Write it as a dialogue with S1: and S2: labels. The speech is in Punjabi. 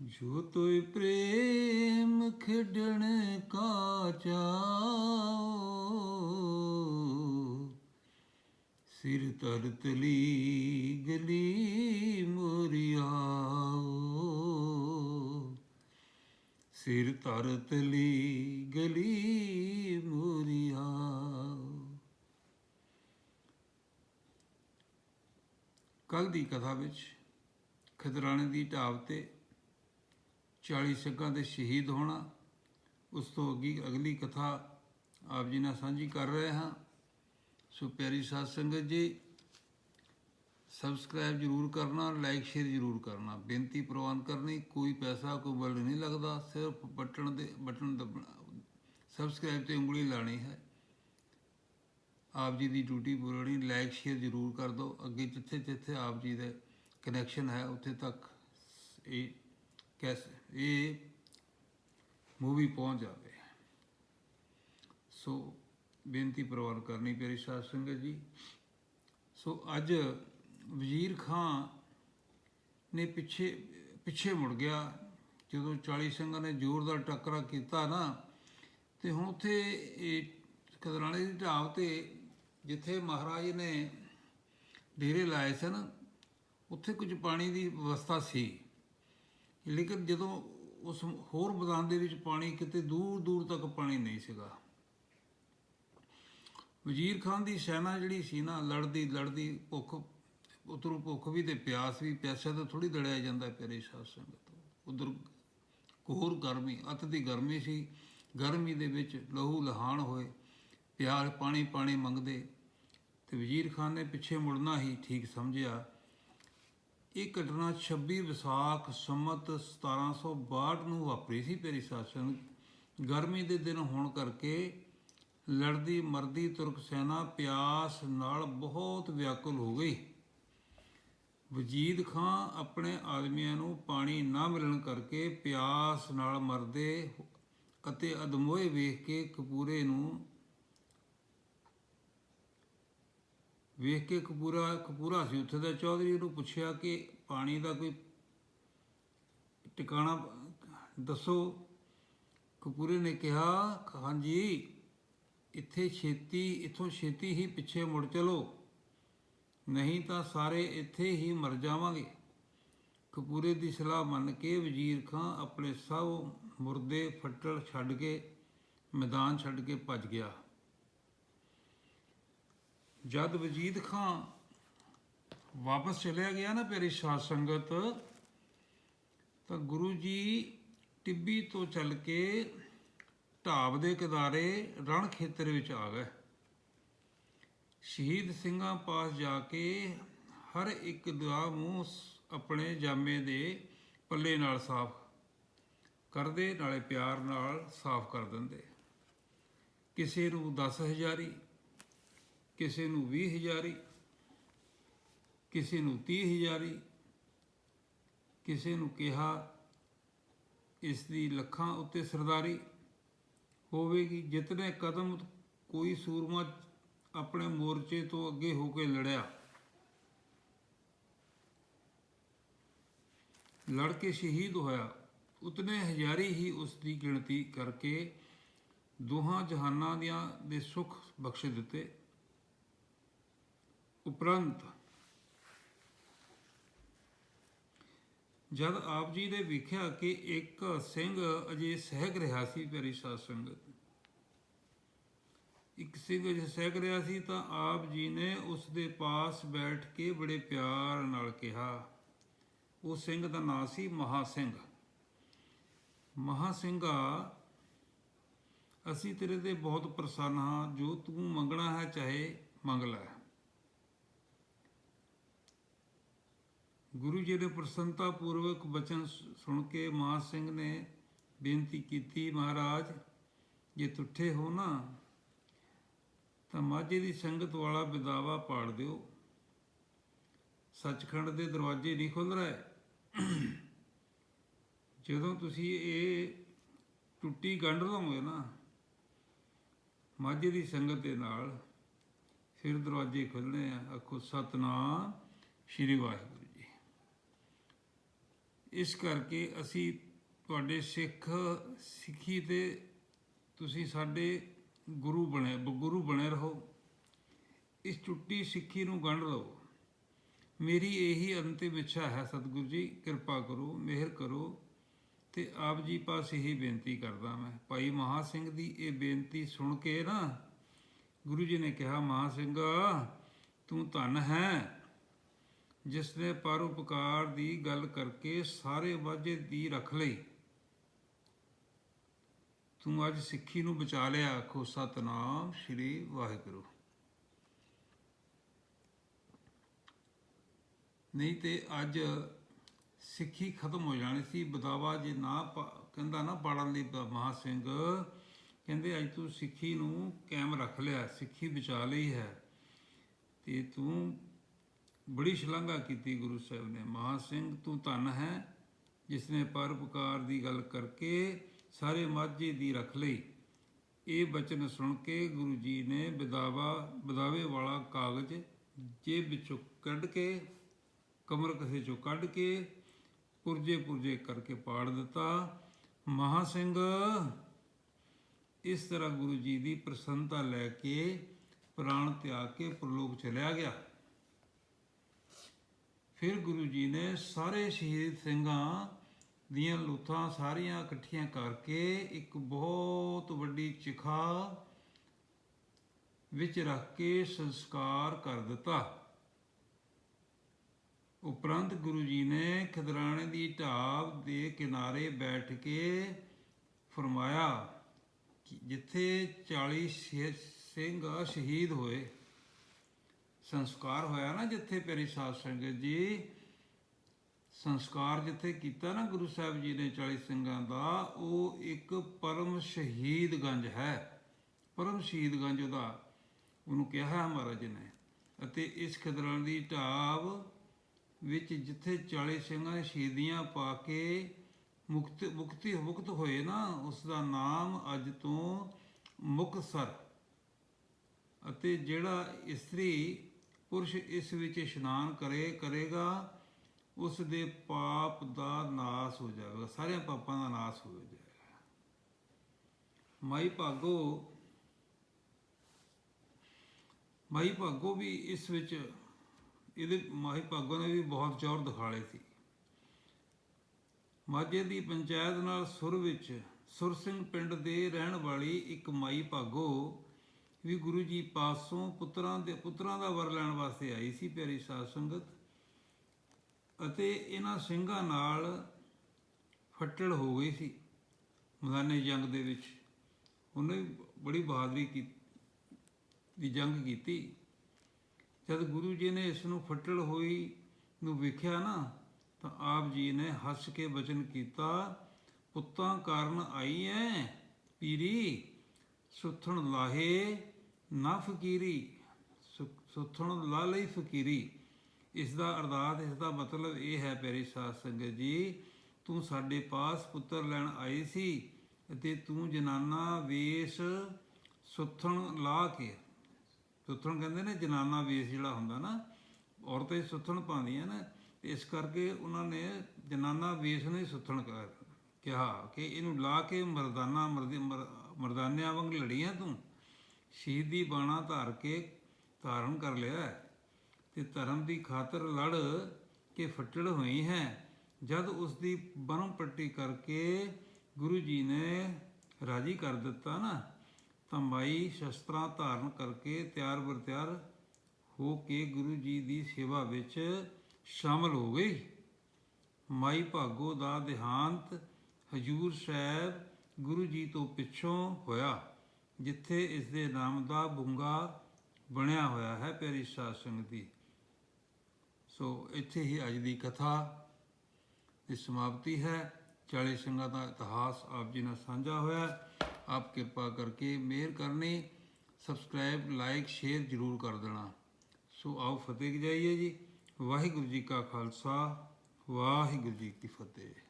S1: ਜੋ ਤੋਇ ਪ੍ਰੇਮ ਖਿਡਣ ਕਾ ਚਾਓ ਸਿਰ ਤਰ ਤਲੀ ਗਲੀ ਮੋਰਿਆਓ ਸਿਰ ਤਰ ਤਲੀ ਗਲੀ ਮੋਰਿਆਓ ਕੱਲ ਦੀ ਕਥਾ ਵਿੱਚ ਖਦਰਾਣੇ ਦੀ ਢਾਬ ਤੇ 40 ਸਿੱਖਾਂ ਦੇ ਸ਼ਹੀਦ ਹੋਣਾ। ਉਸ ਤੋਂ ਅੱਗੇ ਅਗਲੀ ਕਥਾ ਆਪ ਜੀ ਨਾਲ ਸਾਂਝੀ ਕਰ ਰਹੇ ਹਾਂ। ਸੋ ਪਿਆਰੀ ਸਾਧ ਸੰਗਤ ਜੀ ਸਬਸਕ੍ਰਾਈਬ ਜਰੂਰ ਕਰਨਾ ਲਾਈਕ ਸ਼ੇਅਰ ਜਰੂਰ ਕਰਨਾ। ਬੇਨਤੀ ਪ੍ਰਵਾਨ ਕਰਨੀ, ਕੋਈ ਪੈਸਾ, ਕੋਈ ਬਲ ਨਹੀਂ ਲੱਗਦਾ। ਸਿਰਫ ਬਟਨ ਦੇ, ਬਟਨ ਦਬਣਾ ਸਬਸਕ੍ਰਾਈਬ ਤੇ ਉਂਗਲੀ ਲਾਣੀ ਹੈ। ਆਪ ਜੀ ਦੀ ਡਿਊਟੀ ਬੋਲਣੀ ਲਾਈਕ ਸ਼ੇਅਰ ਜਰੂਰ ਕਰ ਦਿਓ। ਅੱਗੇ ਜਿੱਥੇ ਜਿੱਥੇ ਆਪ ਜੀ ਦੇ ਕਨੈਕਸ਼ਨ ਹੈ, ਉੱਥੇ ਤੱਕ ਇਹ ਕੈਸ ਇਹ ਮੂਵੀ ਪਹੁੰਚ ਜਾਵੇ ਸੋ ਬੇਨਤੀ ਪ੍ਰਵਾਨ ਕਰਨੀ ਪਿਆਰੀ ਸਾਧ ਸੰਗਤ ਜੀ ਸੋ ਅੱਜ ਵਜ਼ੀਰ ਖਾਂ ਨੇ ਪਿੱਛੇ ਪਿੱਛੇ ਮੁੜ ਗਿਆ ਜਦੋਂ 40 ਸਿੰਘਾਂ ਨੇ ਜ਼ੋਰਦਾਰ ਟੱਕਰਾ ਕੀਤਾ ਨਾ ਤੇ ਹੁਣ ਉੱਥੇ ਇਹ ਕਦਰਾਣੇ ਦੀ ਢਾਬ ਤੇ ਜਿੱਥੇ ਮਹਾਰਾਜ ਨੇ ਡੇਰੇ ਲਾਏ ਸਨ ਉੱਥੇ ਕੁਝ ਪਾਣੀ ਦੀ ਵਿਵਸਥਾ ਸੀ ਲੇਕਿਨ ਜਦੋਂ ਉਸ ਹੋਰ ਮੈਦਾਨ ਦੇ ਵਿੱਚ ਪਾਣੀ ਕਿਤੇ ਦੂਰ ਦੂਰ ਤੱਕ ਪਾਣੀ ਨਹੀਂ ਸੀਗਾ। ਵਜ਼ੀਰ ਖਾਨ ਦੀ ਸੈਨਾ ਜਿਹੜੀ ਸੀ ਨਾ, ਲੜਦੀ ਲੜਦੀ ਭੁੱਖ ਉਧਰੋਂ ਭੁੱਖ ਵੀ ਤੇ ਪਿਆਸ ਵੀ ਪਿਆਸਾ ਤਾਂ ਥੋੜੀ ਲੜਿਆ ਜਾਂਦਾ ਪਿਆਰੇ ਸਾਧ ਸੰਗਤ ਉਧਰ ਕੋਹਰ ਗਰਮੀ, ਅਤ ਦੀ ਗਰਮੀ ਸੀ। ਗਰਮੀ ਦੇ ਵਿੱਚ ਲਹੂ ਲਹਾਨ ਹੋਏ, ਪਿਆਰ, ਪਾਣੀ ਪਾਣੀ ਮੰਗਦੇ। ਤੇ ਵਜ਼ੀਰ ਖਾਨ ਨੇ ਪਿੱਛੇ ਮੁੜਨਾ ਹੀ ਠੀਕ ਸਮਝਿਆ। ਇਹ ਘਟਨਾ 26 ਵਿਸਾਖ ਸੰਮਤ 1762 ਨੂੰ ਵਾਪਰੀ ਸੀ ਪੇਰੀ ਸਾਸਨ। ਗਰਮੀ ਦੇ ਦਿਨ ਹੋਣ ਕਰਕੇ ਲੜਦੀ ਮਰਦੀ ਤੁਰਕ ਸੈਨਾ ਪਿਆਸ ਨਾਲ ਬਹੁਤ ਵਿਆਕੁਲ ਹੋ ਗਈ। ਵਜੀਦ ਖਾਂ ਆਪਣੇ ਆਦਮੀਆਂ ਨੂੰ ਪਾਣੀ ਨਾ ਮਿਲਣ ਕਰਕੇ ਪਿਆਸ ਨਾਲ ਮਰਦੇ ਅਤੇ ਅਦਮੋਏ ਵੇਖ ਕੇ ਕਪੂਰੇ ਨੂੰ ਵੇਖ ਕੇ ਕਪੂਰਾ ਕਪੂਰਾ ਸੀ ਉੱਥੇ ਦਾ। ਚੌਧਰੀ ਨੂੰ ਪੁੱਛਿਆ ਕਿ ਪਾਣੀ ਦਾ ਕੋਈ ਟਿਕਾਣਾ ਦੱਸੋ। ਕਪੂਰੇ ਨੇ ਕਿਹਾ, ਹਾਂਜੀ, ਇੱਥੇ ਛੇਤੀ, ਇੱਥੋਂ ਛੇਤੀ ਹੀ ਪਿੱਛੇ ਮੁੜ ਚਲੋ। ਨਹੀਂ ਤਾਂ ਸਾਰੇ ਇੱਥੇ ਹੀ ਮਰ ਜਾਵਾਂਗੇ। ਕਪੂਰੇ ਦੀ ਸਲਾਹ ਮੰਨ ਕੇ ਵਜ਼ੀਰ ਖਾਂ ਆਪਣੇ ਸਭ ਮੁਰਦੇ ਫੱਟੜ ਛੱਡ ਕੇ, ਮੈਦਾਨ ਛੱਡ ਕੇ ਭੱਜ ਗਿਆ। ਜਦ ਵਜੀਦ ਖਾਂ ਵਾਪਸ ਚਲਿਆ ਗਿਆ ਨਾ ਪਿਆਰੀ ਸਾਧ ਸੰਗਤ, ਤਾਂ ਗੁਰੂ ਜੀ ਟਿੱਬੀ ਤੋਂ ਚੱਲ ਕੇ ਢਾਬ ਦੇ ਕਿਨਾਰੇ ਰਣ ਖੇਤਰ ਵਿੱਚ ਆ ਗਏ। ਸ਼ਹੀਦ ਸਿੰਘਾਂ ਪਾਸ ਜਾ ਕੇ ਹਰ ਇੱਕ ਦਾ ਮੂੰਹ ਸ- ਆਪਣੇ ਜਾਮੇ ਦੇ ਪੱਲੇ ਨਾਲ ਸਾਫ਼ ਕਰਦੇ, ਨਾਲੇ ਪਿਆਰ ਨਾਲ ਸਾਫ਼ ਕਰ ਦਿੰਦੇ। ਕਿਸੇ ਨੂੰ 10000 ਕਿਸੇ ਨੂੰ 20000 ਕਿਸੇ ਨੂੰ 30000 ਕਿਸੇ ਨੂੰ ਕਿਹਾ ਇਸ ਦੀ ਲੱਖਾਂ ਉੱਤੇ ਸਰਦਾਰੀ ਹੋਵੇਗੀ। ਜਿਤਨੇ ਕਦਮ ਕੋਈ ਸੂਰਮਾ ਆਪਣੇ ਮੋਰਚੇ ਤੋਂ ਅੱਗੇ ਹੋ ਕੇ ਲੜਿਆ, ਲੜ ਕੇ ਸ਼ਹੀਦ ਹੋਇਆ, ਉਤਨੇ ਹਜ਼ਾਰੀ ਹੀ ਉਸ ਦੀ ਗਿਣਤੀ ਕਰਕੇ ਦੋਹਾਂ ਜਹਾਨਾਂ ਦੀਆਂ ਦੇ ਸੁੱਖ ਬਖਸ਼ ਦਿੱਤੇ। ਉਪਰੰਤ ਜਦ ਆਪ ਜੀ ਨੇ ਵੇਖਿਆ ਕਿ ਇੱਕ ਸਿੰਘ ਅਜੇ ਸਹਿਗ ਰਿਹਾ ਸੀ ਪਿਆਰੀ ਸਾਧ ਸੰਗਤ, ਇੱਕ ਸਿੰਘ ਅਜੇ ਸਹਿਗ ਰਿਹਾ ਸੀ ਤਾਂ ਆਪ ਜੀ ਨੇ ਉਸ ਦੇ ਪਾਸ ਬੈਠ ਕੇ ਬੜੇ ਪਿਆਰ ਨਾਲ ਕਿਹਾ, ਉਹ ਸਿੰਘ ਦਾ ਨਾਂ ਸੀ ਮਹਾ ਸਿੰਘ। ਮਹਾ ਸਿੰਘਾ, ਅਸੀਂ ਤੇਰੇ ਤੇ ਬਹੁਤ ਪ੍ਰਸੰਨ ਹਾਂ, ਜੋ ਤੂੰ ਮੰਗਣਾ ਹੈ ਚਾਹੇ ਮੰਗ ਲੈ। ਗੁਰੂ ਜੀ ਦੇ ਪ੍ਰਸੰਨਤਾ ਪੂਰਵਕ ਬਚਨ ਸੁਣ ਕੇ ਮਾਨ ਸਿੰਘ ਨੇ ਬੇਨਤੀ ਕੀਤੀ, ਮਹਾਰਾਜ, ਜੇ ਤੁੱਠੇ ਹੋ ਨਾ, ਤਾਂ ਮਾਝੇ ਦੀ ਸੰਗਤ ਵਾਲਾ ਵਿਦਾਵਾ ਪਾੜ ਦਿਓ। ਸੱਚਖੰਡ ਦੇ ਦਰਵਾਜ਼ੇ ਨਹੀਂ ਖੁੱਲ ਰਹੇ। ਜਦੋਂ ਤੁਸੀਂ ਇਹ ਟੁੱਟੀ ਗੰਢ ਲਓਗੇ ਨਾ, ਮਾਝੇ ਦੀ ਸੰਗਤ ਦੇ ਨਾਲ ਫਿਰ ਦਰਵਾਜ਼ੇ ਖੁੱਲਣੇ ਆ। ਆਖੋ, ਸਤਨਾਮ ਸ਼੍ਰੀ ਵਾਹਿਗੁਰੂ। ਇਸ ਕਰਕੇ ਅਸੀਂ ਤੁਹਾਡੇ ਸਿੱਖ, ਸਿੱਖੀ ਤੇ ਤੁਸੀਂ ਸਾਡੇ ਗੁਰੂ ਬਣੇ ਗੁਰੂ ਬਣੇ ਰਹੋ। ਇਸ ਚੁੱਟੀ ਸਿੱਖੀ ਨੂੰ ਗੰਢ ਲਓ। ਮੇਰੀ ਇਹੀ ਅੰਤਿਮ ਇੱਛਾ ਹੈ, ਸਤਿਗੁਰੂ ਜੀ, ਕਿਰਪਾ ਕਰੋ, ਮਿਹਰ ਕਰੋ ਤੇ ਆਪ ਜੀ ਪਾਸ ਇਹੀ ਬੇਨਤੀ ਕਰਦਾ ਮੈਂ। ਭਾਈ ਮਹਾ ਸਿੰਘ ਦੀ ਇਹ ਬੇਨਤੀ ਸੁਣ ਕੇ ਨਾ ਗੁਰੂ ਜੀ ਨੇ ਕਿਹਾ, ਮਹਾ ਸਿੰਘ, ਤੂੰ ਧਨ ਹੈ। ਜਿਸ ਨੇ ਪਰਉਪਕਾਰ ਦੀ ਗੱਲ ਕਰਕੇ ਸਾਰੇ ਵਾਜੇ ਦੀ ਰੱਖ ਲਈ। ਤੂੰ ਅੱਜ ਸਿੱਖੀ ਨੂੰ ਬਚਾ ਲਿਆ, ਆਖੋ, ਸਤਨਾਮ ਸ੍ਰੀ ਵਾਹਿਗੁਰੂ। ਨਹੀਂ ਤੇ ਅੱਜ ਸਿੱਖੀ ਖਤਮ ਹੋ ਜਾਣੀ ਸੀ। ਬਦਾਵਾ ਜੇ ਨਾ ਪ- ਕਹਿੰਦਾ ਨਾ ਪੜਨ ਲਈ ਬ- ਮਹਾਂ ਸਿੰਘ, ਕਹਿੰਦੇ ਅੱਜ ਤੂੰ ਸਿੱਖੀ ਨੂੰ ਕਾਇਮ ਰੱਖ ਲਿਆ, ਸਿੱਖੀ ਬਚਾ ਲਈ ਹੈ। ਤੇ ਤੂੰ ਬੜੀ ਸ਼ਲਾਘਾ ਕੀਤੀ ਗੁਰੂ ਸਾਹਿਬ ਨੇ। ਮਹਾ ਸਿੰਘ ਤੂੰ ਧਨ ਹੈ ਜਿਸ ਨੇ ਪਰਉਪਕਾਰ ਦੀ ਗੱਲ ਕਰਕੇ ਸਾਰੇ ਮਾਝੇ ਦੀ ਰੱਖ ਲਈ। ਇਹ ਬਚਨ ਸੁਣ ਕੇ ਗੁਰੂ ਜੀ ਨੇ ਬਦਾਵਾ ਬਦਾਵੇ ਵਾਲਾ ਕਾਗਜ਼ ਜੇਬ ਵਿੱਚੋਂ ਕੱਢ ਕੇ, ਕਮਰ ਕਸੇ ਚੋਂ ਕੱਢ ਕੇ, ਪੁਰਜੇ ਪੁਰਜੇ ਕਰਕੇ ਪਾੜ ਦਿੱਤਾ। ਮਹਾ ਸਿੰਘ, ਇਸ ਤਰ੍ਹਾਂ ਗੁਰੂ ਜੀ ਦੀ ਪ੍ਰਸੰਨਤਾ ਲੈ ਕੇ ਪ੍ਰਾਣ ਤਿਆਗ ਕੇ ਪ੍ਰਲੋਕ ਚਲਿਆ ਗਿਆ। ਫਿਰ ਗੁਰੂ ਜੀ ਨੇ ਸਾਰੇ ਸ਼ਹੀਦ ਸਿੰਘਾਂ ਦੀਆਂ ਲੂਥਾਂ ਸਾਰੀਆਂ ਇਕੱਠੀਆਂ ਕਰਕੇ ਇੱਕ ਬਹੁਤ ਵੱਡੀ ਚਿਖਾ ਵਿੱਚ ਰੱਖ ਕੇ ਸੰਸਕਾਰ ਕਰ ਦਿੱਤਾ। ਉਪਰੰਤ ਗੁਰੂ ਜੀ ਨੇ ਖਦਰਾਣੇ ਦੀ ਢਾਬ ਦੇ ਕਿਨਾਰੇ ਬੈਠ ਕੇ ਫਰਮਾਇਆ ਕਿ ਜਿੱਥੇ 40 ਸ਼ੇ- ਸਿੰਘ ਸ਼ਹੀਦ ਹੋਏ ਸੰਸਕਾਰ ਹੋਇਆ ਨਾ ਜਿੱਥੇ ਪਿਆਰੀ ਸਾਧ ਸੰਗਤ ਜੀ, ਸੰਸਕਾਰ ਜਿੱਥੇ ਕੀਤਾ ਨਾ ਗੁਰੂ ਸਾਹਿਬ ਜੀ ਨੇ 40 ਸਿੰਘਾਂ ਦਾ, ਉਹ ਇੱਕ ਪਰਮ ਸ਼ਹੀਦ ਗੰਜ ਹੈ। ਪਰਮ ਸ਼ਹੀਦ ਗੰਜ ਉਹਦਾ, ਉਹਨੂੰ ਕਿਹਾ ਹੈ ਮਹਾਰਾਜ ਨੇ। ਅਤੇ ਇਸ ਖਦਰਾਂ ਦੀ ਢਾਬ ਵਿੱਚ ਜਿੱਥੇ 40 ਸਿੰਘਾਂ ਨੇ ਸ਼ਹੀਦੀਆਂ ਪਾ ਕੇ ਮੁਕਤ, ਮੁਕਤੀ, ਮੁਕਤ ਹੋਏ ਨਾ ਉਸ ਦਾ ਨਾਮ ਅੱਜ ਤੋਂ ਮੁਕਤਸਰ। ਅਤੇ ਜਿਹੜਾ ਇਸਤਰੀ ਪੁਰਸ਼ ਇਸ ਵਿੱਚ ਇਸ਼ਨਾਨ ਕਰੇ, ਕਰੇਗਾ ਉਸ ਦੇ ਪਾਪ ਦਾ ਨਾਸ ਹੋ ਜਾਵੇਗਾ, ਸਾਰਿਆਂ ਪਾਪਾਂ ਦਾ ਨਾਸ ਹੋ ਜਾਏਗਾ ਮਾਈ ਭਾਗੋ ਮਾਈ ਭਾਗੋ ਵੀ ਇਸ ਵਿੱਚ, ਇਹਦੇ ਮਾਈ ਭਾਗੋ ਨੇ ਵੀ ਬਹੁਤ ਜ਼ੋਰ ਦਿਖਾਲੇ ਸੀ। ਮਾਝੇ ਦੀ ਪੰਚਾਇਤ ਨਾਲ ਸੁਰ ਵਿੱਚ, ਸੁਰ ਸਿੰਘ ਪਿੰਡ ਦੇ ਰਹਿਣ ਵਾਲੀ ਇੱਕ ਮਾਈ ਭਾਗੋ ਵੀ ਗੁਰੂ ਜੀ ਪਾਸੋਂ ਪੁੱਤਰਾਂ ਦੇ, ਪੁੱਤਰਾਂ ਦਾ ਵਰ ਲੈਣ ਵਾਸਤੇ ਆਈ ਸੀ ਪਿਆਰੀ ਸਾਧ ਸੰਗਤ ਅਤੇ ਇਹਨਾਂ ਸਿੰਘਾਂ ਨਾਲ ਫੱਟੜ ਹੋ ਗਈ ਸੀ ਮਦਾਨੇ ਜੰਗ ਦੇ ਵਿੱਚ। ਉਹਨੇ ਬੜੀ ਬਹਾਦਰੀ ਕੀਤੀ ਦੀ ਜੰਗ ਕੀਤੀ। ਜਦ ਗੁਰੂ ਜੀ ਨੇ ਇਸ ਨੂੰ ਫੱਟੜ ਹੋਈ ਨੂੰ ਵੇਖਿਆ ਨਾ, ਤਾਂ ਆਪ ਜੀ ਨੇ ਹੱਸ ਕੇ ਬਚਨ ਕੀਤਾ, ਪੁੱਤਾਂ ਕਾਰਨ ਆਈ ਐ, ਪੀਰੀ, ਸੁਥਣ ਲਾਹੇ ਨਾ ਫਕੀਰੀ, ਸੁ- ਸੁਥਣ ਲਾ ਲਈ ਫਕੀਰੀ। ਇਸ ਦਾ ਅਰਦਾਸ ਇਸ ਦਾ ਮਤਲਬ ਇਹ ਹੈ, ਪਿਆਰੀ ਸਾਧ ਸੰਗਤ ਜੀ, ਤੂੰ ਸਾਡੇ ਪਾਸ ਪੁੱਤਰ ਲੈਣ ਆਈ ਸੀ ਅਤੇ ਤੂੰ ਜਨਾਨਾ ਵੇਸ ਸੁਥਣ ਲਾ ਕੇ, ਸੁੱਥਣ ਕਹਿੰਦੇ ਨੇ ਜਨਾਨਾ ਵੇਸ ਜਿਹੜਾ ਹੁੰਦਾ ਨਾ, ਔਰਤਾਂ ਹੀ ਸੁੱਥਣ ਪਾਉਂਦੀਆਂ ਨਾ, ਇਸ ਕਰਕੇ ਉਹਨਾਂ ਨੇ ਜਨਾਨਾ ਵੇਸ ਨੂੰ ਹੀ ਸੁੱਥਣ ਕਰ, ਕਿਹਾ ਕਿ ਇਹਨੂੰ ਲਾ ਕੇ ਮਰਦਾਨਾ, ਮਰਦੀ, ਮਰ- ਮਰਦਾਨਿਆਂ ਵਾਂਗ ਲੜੀਆਂ ਤੂੰ। ਸ਼ਹੀਦੀ ਬਾਣਾ ਧਾਰ ਕੇ ਧਾਰਨ ਕਰ ਲਿਆ ਹੈ। ਤੇ ਧਰਮ ਦੀ ਖਾਤਰ ਲੜ ਕੇ ਫੱਟੜ ਹੋਈ ਹੈ। ਜਦ ਉਸ ਦੀ ਬਰਮ ਪੱਟੀ ਕਰਕੇ ਗੁਰੂ ਜੀ ਨੇ ਰਾਜੀ ਕਰ ਦਿੱਤਾ ਨਾ, ਤਾਂ ਮਾਈ ਸ਼ਸਤਰਾਂ ਧਾਰਨ ਕਰਕੇ ਤਿਆਰ ਬਰ ਤਿਆਰ ਹੋ ਕੇ ਗੁਰੂ ਜੀ ਦੀ ਸੇਵਾ ਵਿੱਚ ਸ਼ਾਮਲ ਹੋ ਗਈ। ਮਾਈ ਭਾਗੋ ਦਾ ਦੇਹਾਂਤ ਹਜੂਰ ਸਾਹਿਬ ਗੁਰੂ ਜੀ ਤੋਂ ਪਿੱਛੋਂ ਹੋਇਆ। ਜਿੱਥੇ ਇਸ ਦੇ ਨਾਮ ਦਾ ਬੁੰਗਾ ਬਣਿਆ ਹੋਇਆ ਹੈ ਪਿਆਰੀ ਸਾਧ ਸੰਗਤ ਦੀ। ਸੋ ਇੱਥੇ ਹੀ ਅੱਜ ਦੀ ਕਥਾ ਦੀ ਸਮਾਪਤੀ ਹੈ। 40 ਸਿੰਘਾਂ ਦਾ ਇਤਿਹਾਸ ਆਪ ਜੀ ਨਾਲ ਸਾਂਝਾ ਹੋਇਆ ਆਪ ਕਿਰਪਾ ਕਰਕੇ ਮਿਹਰ ਕਰਨੀ, ਸਬਸਕ੍ਰਾਈਬ, ਲਾਈਕ, ਸ਼ੇਅਰ ਜ਼ਰੂਰ ਕਰ ਦੇਣਾ। ਸੋ ਆਓ ਫਤਿਹ ਜਾਈਏ ਜੀ। ਵਾਹਿਗੁਰੂ ਜੀ ਕਾ ਖਾਲਸਾ, ਵਾਹਿਗੁਰੂ ਜੀ ਕੀ ਫਤਿਹ।